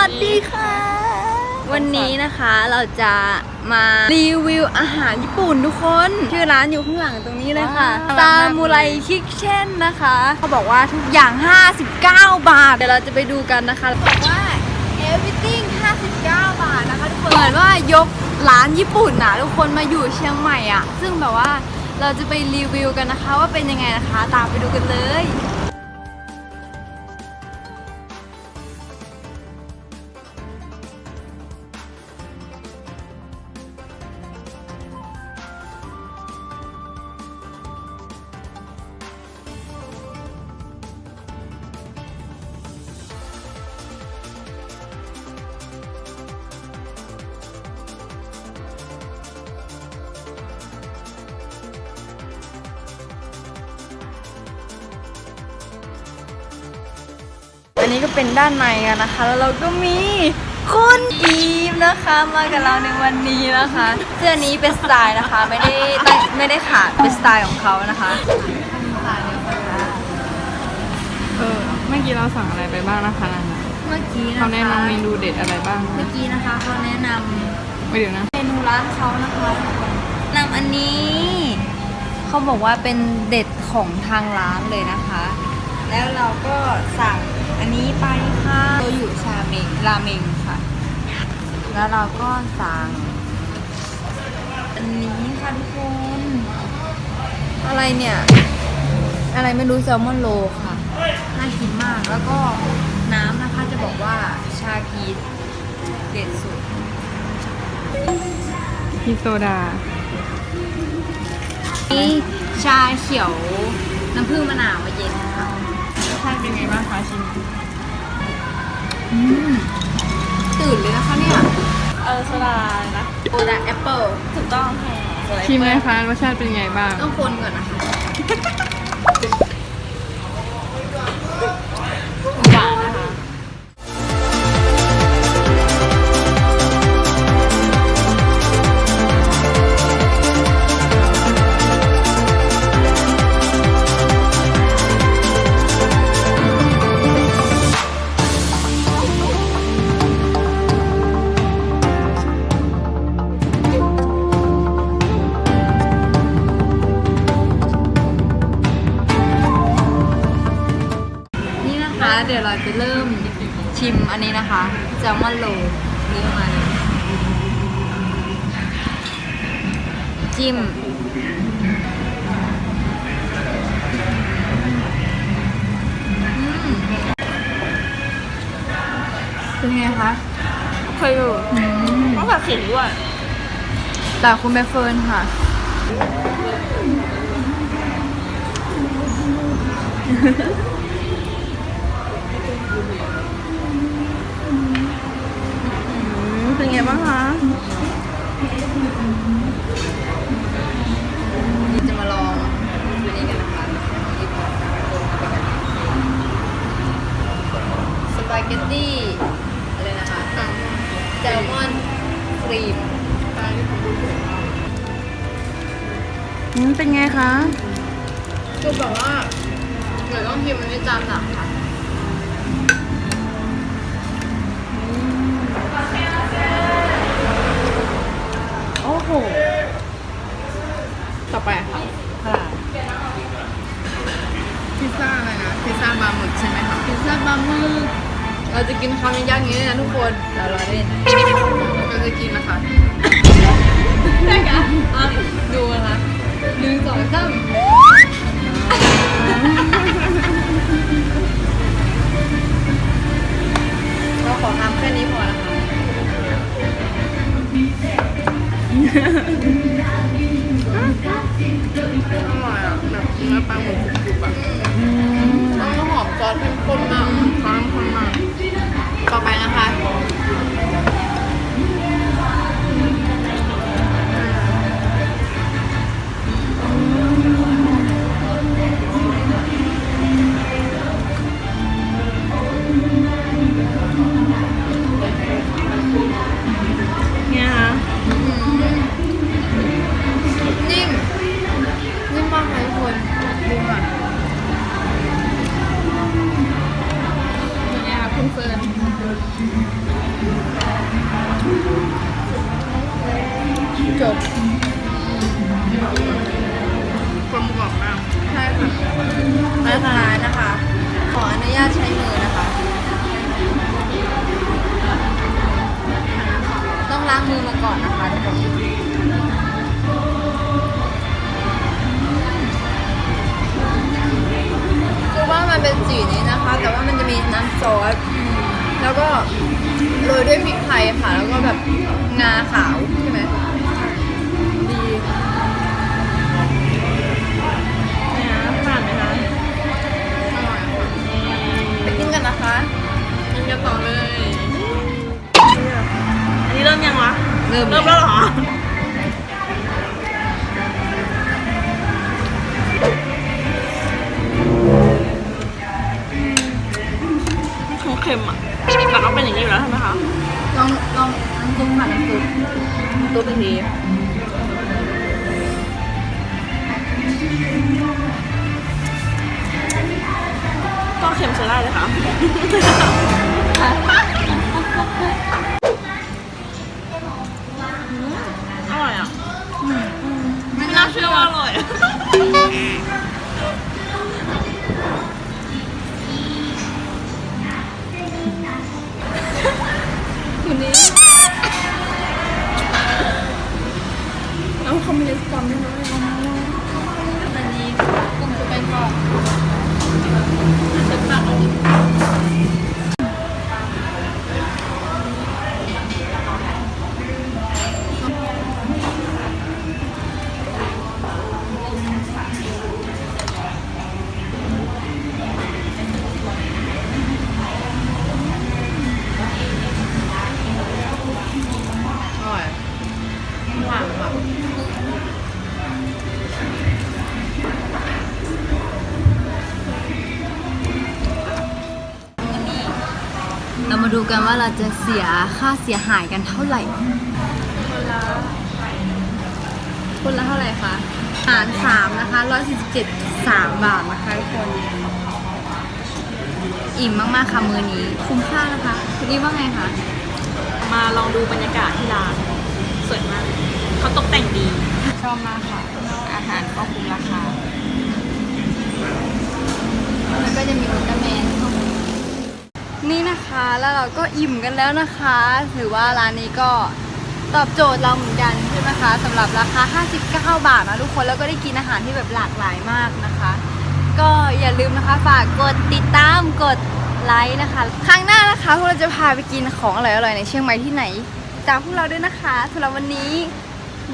วัสดีค่ะ วันนี้นะคะเราจะมารีวิวอาหารญี่ปุ่นทุกคน ชื่อร้านอยู่ข้างหลังตรงนี้เลยค่ะว้าวซามูไรคิกเช่นนะคะ เขาบอกว่าทุกอย่าง 59 บาท เดี๋ยวเราจะไปดูกันนะคะบอกว่า everything 59 บาทนะคะทุกคนเหมือนว่ายกร้านญี่ปุ่นนะทุกคนมาอยู่เชียงใหม่อะ ซึ่งแบบว่าเราจะไปรีวิวกันนะคะว่าเป็นยังไงนะคะ ตามไปดูกันเลย อันนี้ก็เป็นด้านในกันนะคะ แล้วเราก็มีคุณอีมนะคะมากับเราในวันนี้นะคะเสื้อนี้เป็นสไตล์นะคะ ไม่ได้ตั้งไม่ได้ขาดเป็นสไตล์ของเขานะคะเออเมื่อกี้เราสั่งอะไรไปบ้างนะคะนันเมื่อกี้นะคะเขาแนะนำเมนูเด็ดอะไรบ้างเมื่อกี้นะคะเขาแนะนำไม่เดี๋ยวนะ เมนูร้านเขานะคะนำอันนี้ เขาบอกว่าเป็นเด็ดของทางร้านเลยนะคะ แล้วเราก็สั่งอันนี้ไปค่ะโตยุชาเมงราเมงค่ะ แล้วเราก็สั่ง อันนี้ค่ะทุกคน อะไรเนี่ย อะไรไม่รู้แซลมอนโลค่ะ น่ากินมาก แล้วก็น้ำนะคะจะบอกว่าชาพีเด็ดสุดพี่โซดานี่ชาเขียวน้ำผึ้งมะนาวมาเย็น เป็นไงบ้างคะชิมตื่นเลยนะคะเนี่ย เออโซดานะโอดาแอปเปิลถูกต้องค่ะชิมเลยคะรสชาติเป็นไงบ้าง ต้องคนก่อนนะคะ ยวเราจะเริ่มชิมอันนี้นะคะแซลมอนโลนี่ประมาณนี้จิ้มเป็นไงคะเคยอยู่ต้องผัดขิงด้วยแต่คุณใบเฟิร์นค่ะ เป็นไงบ้างคะนี่จะมาลองอันนี้กันนะคะสปาเกตตี้อะไรนะคะแซลมอนครีมอืมเป็นไงคะ คือแบบว่าเหมือนต้องกินมันในจานหนักค่ะ หต่อไปค่ะ ค่ะพิซซ่าอะไรนะพิซซ่าบาหมึกใช่ไหมคะพิซซ่าบะหมึกเราจะกินคำยักษ์อย่างนี้เลยนะทุกคนเราเราเล่นเราจะกินนะคะ อร่อยอะแบบเนื้อปลาหมึกกรุบๆอะแล้วก็หอมซอสเข้มข้นมากซอสเข้มข้นมากต่อไปนะคะ กลมกล่อมมากใช่ค่ะสุดท้านะคะ ขออนุญาตใช้มือนะคะ ต้องล้างมือมาก่อนนะคะทุกคนคือว่ามันเป็นสีนี้นะคะ แต่ว่ามันจะมีน้ำซอสแล้วก็โรยด้วยพริกไทยค่ะ แล้วก็แบบงาขาวใช่ไหม คงเค็มอะแต่ก็เป็นอย่างนี้อยู่แล้วใช่ไหมคะ ลองลองน้ำซุปค่ะน้ำซุปน้ำซุปอีกทีก็เค็มใช้ได้เลยค่ะ อร่อยอะ ไม่น่าเชื่อว่าอร่อย ดูกันว่าเราจะเสียค่าเสียหายกันเท่าไหร่ คนละคนละเท่าไหร่คะหารสามนะคะร้อยสี่สิบเจ็ดสามบาทนะคะทุกคน อิ่มมากๆค่ะมือนี้ คุ้มค่านะคะ คุณนี่ว่าไงคะ มาลองดูบรรยากาศที่ร้าน สวยมาก เขาตกแต่งดี ชอบมากค่ะ อาหารก็คุ้มราคา แล้วก็จะมีอุลตร้าแมนนี่นะคะ แล้วเราก็อิ่มกันแล้วนะคะถือว่าร้านนี้ก็ตอบโจทย์เราเหมือนกันใช่ไหมคะสำหรับราคา 59 บาทนะทุกคนแล้วก็ได้กินอาหารที่แบบหลากหลายมากนะคะ ก็อย่าลืมนะคะฝากกดติดตามกดไลค์นะคะครั้งหน้านะคะพวกเราจะพาไปกินของอร่อยๆในเชียงใหม่ที่ไหนตามพวกเราด้วยนะคะสำหรับวันนี้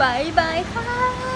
บายบายค่ะ